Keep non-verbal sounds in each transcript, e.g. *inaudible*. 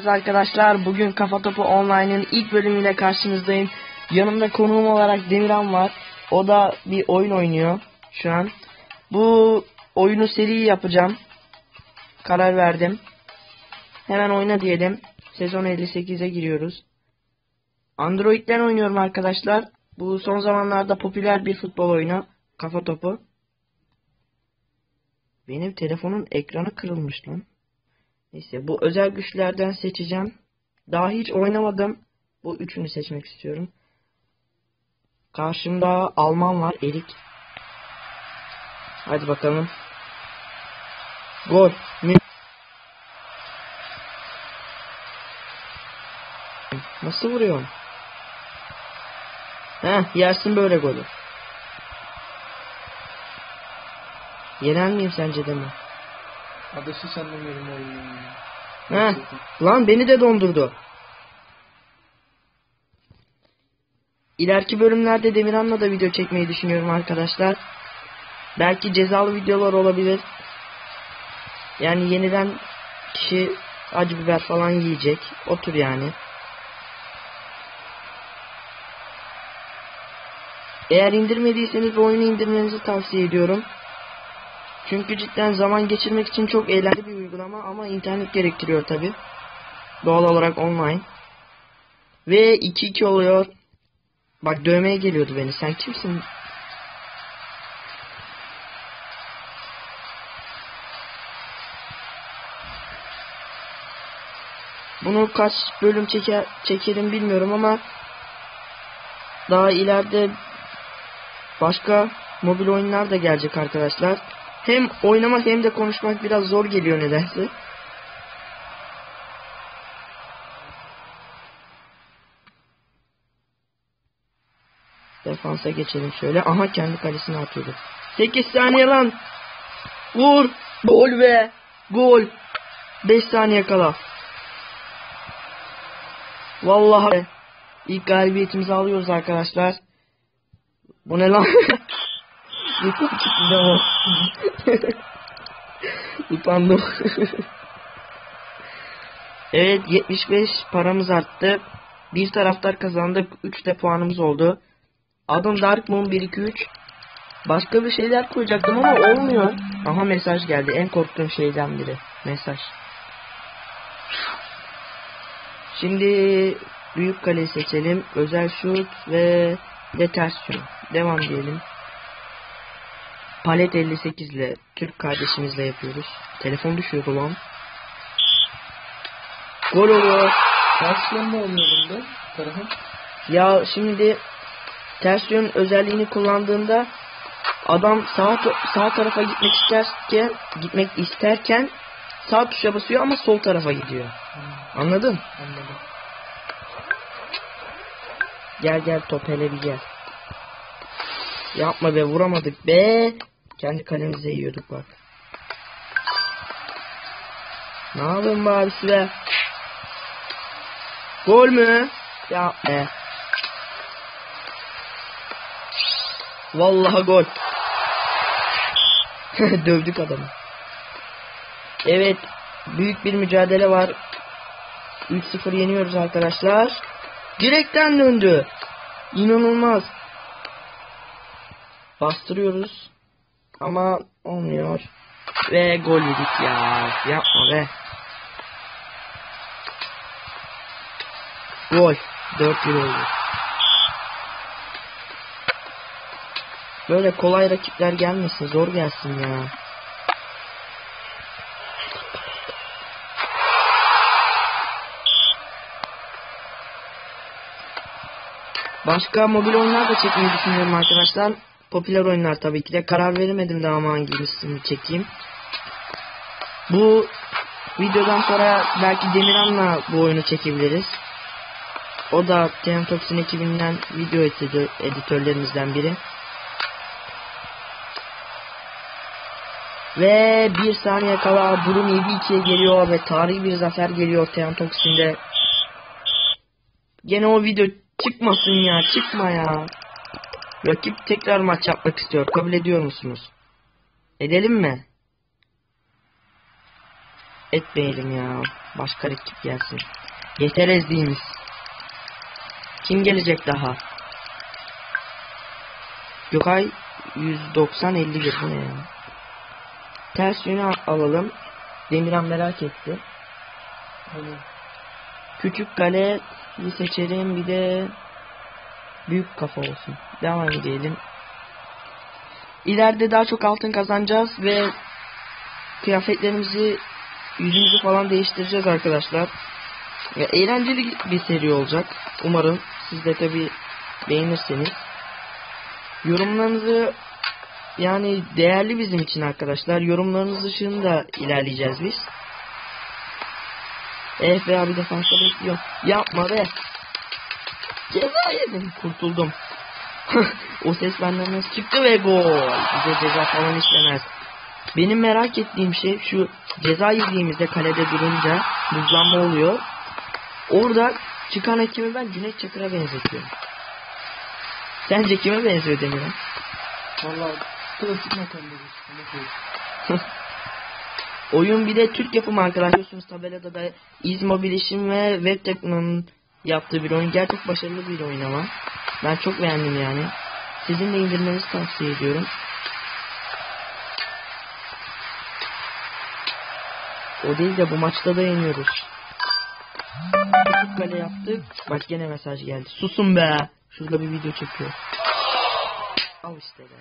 geldiniz arkadaşlar. Bugün Kafa Topu Online'ın ilk bölümüyle karşınızdayım. Yanımda konuğum olarak Demirhan var. O da bir oyun oynuyor şu an. Bu oyunu seri yapacağım. Karar verdim. Hemen oyna diyelim. Sezon 58'e giriyoruz. Android'den oynuyorum arkadaşlar. Bu son zamanlarda popüler bir futbol oyunu. Kafa Topu. Benim telefonun ekranı kırılmış lan. Neyse bu özel güçlerden seçeceğim. Daha hiç oynamadım. Bu üçünü seçmek istiyorum. Karşımda Alman var Erik. Hadi bakalım. Gol. Nasıl vuruyorsun? Heh yersin böyle golü. Yener miyim sence de mi? Adası oyunu. Heh. Lan beni de dondurdu. İleriki bölümlerde Demirhan'la da video çekmeyi düşünüyorum arkadaşlar. Belki cezalı videolar olabilir. Yani yeniden kişi acı biber falan yiyecek. Otur yani. Eğer indirmediyseniz oyunu indirmenizi tavsiye ediyorum. Çünkü cidden zaman geçirmek için çok eğlenceli bir uygulama ama internet gerektiriyor tabi. Doğal olarak online. Ve 2-2 oluyor. Bak dövmeye geliyordu beni. Sen kimsin? Bunu kaç bölüm çeker, çekerim bilmiyorum ama daha ileride başka mobil oyunlar da gelecek arkadaşlar. Hem oynamak hem de konuşmak biraz zor geliyor nedense. Defansa geçelim şöyle. Aha kendi kalesine atıyordu. 8 saniye lan. Vur. Gol be. Gol. 5 saniye kala. Vallahi ilk galibiyetimizi alıyoruz arkadaşlar. Bu ne lan? *laughs* Yukarı çıktı o. Utandım. evet 75 paramız arttı. Bir taraftar kazandık. 3 de puanımız oldu. Adım Dark Moon 123. Başka bir şeyler koyacaktım ama olmuyor. Aha mesaj geldi. En korktuğum şeyden biri. Mesaj. Şimdi büyük kale seçelim. Özel şut ve detersiyon. Devam diyelim. Palet 58 ile Türk kardeşimizle yapıyoruz. Telefon düşüyordu lan. Gol oluyor. Kaç yönde oynuyor bunda? Tarafın. Ya şimdi ters yön özelliğini kullandığında adam sağ sağ tarafa gitmek isterken gitmek isterken sağ tuşa basıyor ama sol tarafa gidiyor. Hmm, Anladın? anladım. Gel gel top hele bir gel. Yapma be vuramadık be. Kendi kalemize yiyorduk bak. Ne be abisi be? Gol mü? Ya be. Vallahi gol. *laughs* Dövdük adamı. Evet. Büyük bir mücadele var. 3-0 yeniyoruz arkadaşlar. Direkten döndü. İnanılmaz. Bastırıyoruz. Ama olmuyor. Ve gol yedik ya. Yapma be. Gol. 4-1 oldu. Böyle kolay rakipler gelmesin. Zor gelsin ya. Başka mobil oyunlar da çekmeyi düşünüyorum arkadaşlar. Popüler oyunlar tabii ki de. Karar veremedim daha ama hangisini çekeyim. Bu videodan sonra belki Demirhan'la bu oyunu çekebiliriz. O da Tentox'un ekibinden video editör, editörlerimizden biri. Ve bir saniye kala durum 7-2'ye geliyor ve tarihi bir zafer geliyor Tentox'inde. Gene o video çıkmasın ya çıkma ya. Rakip tekrar maç yapmak istiyor. Kabul ediyor musunuz? Edelim mi? etmeyelim ya. Başka rakip gelsin. Yeter ezdiğimiz. Kim gelecek daha? Gökay 190 51 bu ne ya? Ters yönü al- alalım. Demirhan merak etti. Hani Küçük kale bir seçelim bir de büyük kafa olsun. Devam edelim. İleride daha çok altın kazanacağız ve kıyafetlerimizi yüzümüzü falan değiştireceğiz arkadaşlar. Ya, eğlenceli bir seri olacak. Umarım siz de tabi beğenirseniz. Yorumlarınızı yani değerli bizim için arkadaşlar. Yorumlarınız ışığında ilerleyeceğiz biz. Eh be abi defansa bekliyor. Yapma be. Ceza yedim. Kurtuldum. *laughs* o ses benden nasıl çıktı ve gol. Bize ceza falan işlemez. Benim merak ettiğim şey şu ceza yediğimizde kalede durunca buzlanma oluyor. Orada çıkan hakemi ben Cüneyt Çakır'a benzetiyorum. Sence kime benziyor Demirhan? valla klasik makamları. Ama şey. *laughs* Oyun bir de Türk yapımı arkadaşlar. Tabelada da İzmo Bilişim ve Web Tekno'nun yaptığı bir oyun. Gerçek başarılı bir oyun ama. Ben çok beğendim yani. Sizin de indirmenizi tavsiye ediyorum. O değil de bu maçta da yeniyoruz. Küçük kale yaptık. Bak gene mesaj geldi. Susun be. Şurada bir video çekiyor. Al işte be.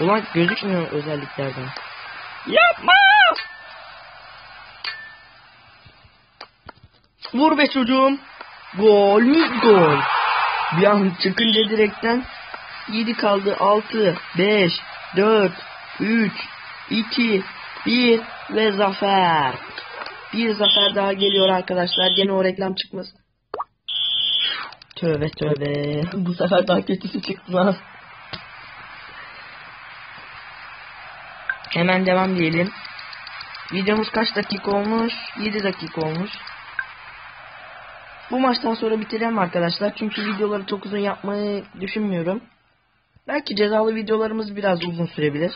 Ulan gözükmüyor özelliklerden. Yapma! Vur be çocuğum. Gol mü gol. Bir an çıkınca direkten 7 kaldı 6 5 4 3 2 1 ve zafer. Bir zafer daha geliyor arkadaşlar. Gene o reklam çıkmaz. Tövbe tövbe. Bu sefer daha kötüsü çıktı lan. Hemen devam diyelim. Videomuz kaç dakika olmuş? 7 dakika olmuş. Bu maçtan sonra bitirelim arkadaşlar. Çünkü videoları çok uzun yapmayı düşünmüyorum. Belki cezalı videolarımız biraz uzun sürebilir.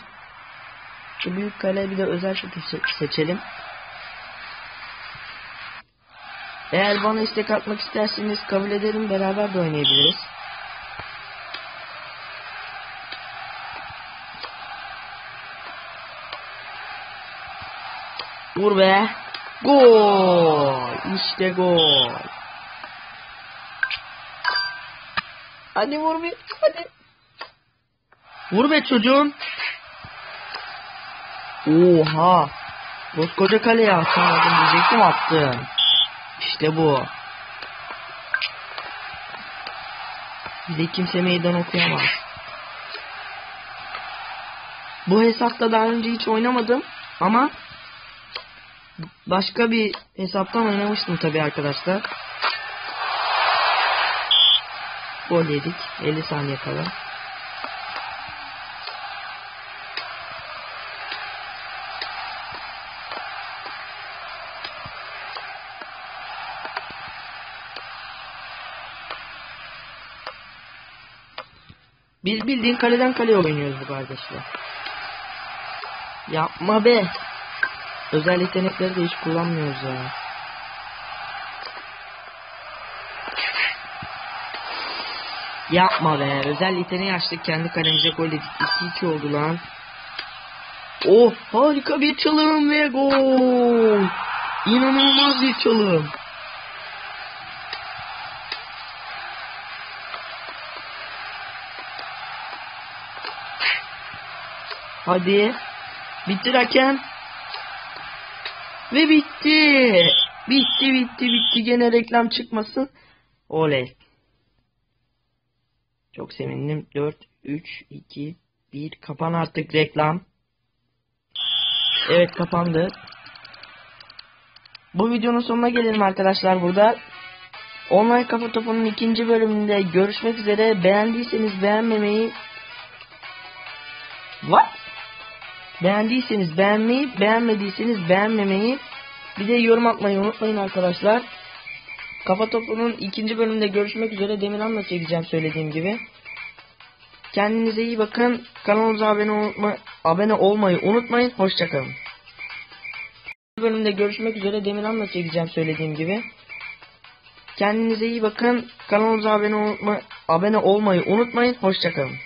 Şu büyük kale bir de özel şut se- seçelim. Eğer bana istek atmak isterseniz kabul ederim. Beraber de oynayabiliriz. Vur be. Gol. İşte gol. Hadi vur bir. Hadi. Vur be çocuğum. Oha. Koskoca kaleye atamadım diyecektim attım. İşte bu. Bize kimse meydan okuyamaz. Bu hesapta daha önce hiç oynamadım ama başka bir hesaptan oynamıştım tabi arkadaşlar. Gol yedik. 50 saniye kala. Biz bildiğin kaleden kaleye oynuyoruz bu kardeşler. Yapma be. Özel yetenekleri de hiç kullanmıyoruz ya. Yapma be. Özel yeteneği açtık. Kendi kalemize gol yedik. 2-2 oldu lan. Oh harika bir çalım ve gol. İnanılmaz bir çalım. Hadi. Bitti hakem. Ve bitti. Bitti bitti bitti. Gene reklam çıkmasın. Oley. Çok sevindim. 4, 3, 2, 1. Kapan artık reklam. Evet kapandı. Bu videonun sonuna gelelim arkadaşlar burada. Online Kafa Topu'nun ikinci bölümünde görüşmek üzere. Beğendiyseniz beğenmemeyi... What? Beğendiyseniz beğenmeyi, beğenmediyseniz beğenmemeyi, bir de yorum atmayı unutmayın arkadaşlar. Kafa Topu'nun ikinci bölümünde görüşmek üzere. Demirhan'la çekeceğim söylediğim gibi. Kendinize iyi bakın. Kanalımıza abone, olma, abone olmayı unutmayın. Hoşçakalın. Bu bölümde görüşmek üzere. Demirhan'la çekeceğim söylediğim gibi. Kendinize iyi bakın. Kanalımıza abone, olma, abone olmayı unutmayın. Hoşçakalın.